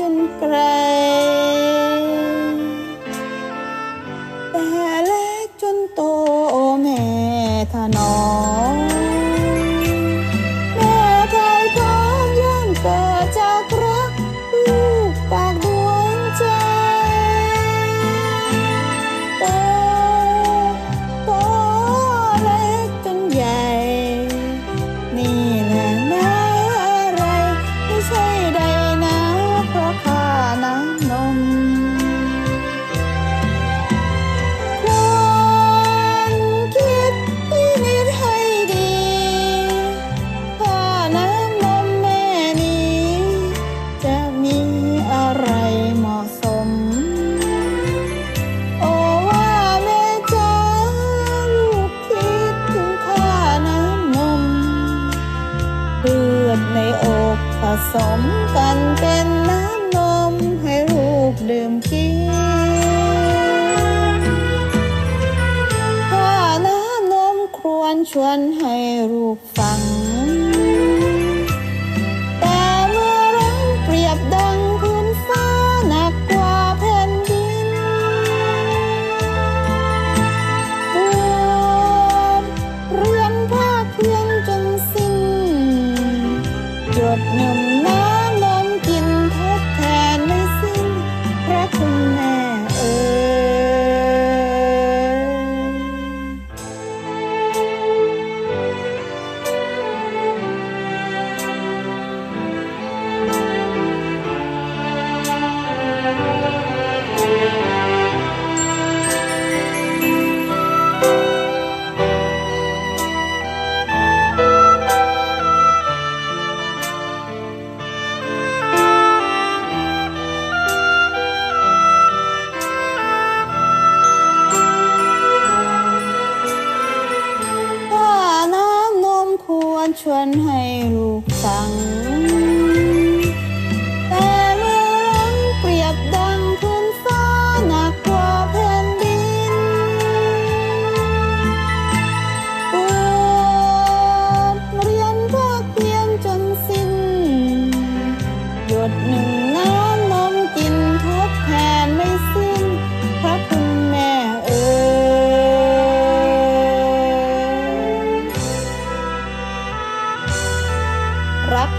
จนไกล สมกันเป็นน้ำนมให้ลูกดื่มกินถ้าน้ำนมครวนชวนให้ลูกฟัง แต่เมื่อร้องเปรียบดังพื้นฟ้าหนักกว่าแผ่นดินปวดเรือนภาเพื่อนจนสิ้น จดนำ Bên.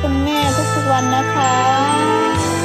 คุณแม่ทุกๆวันนะคะ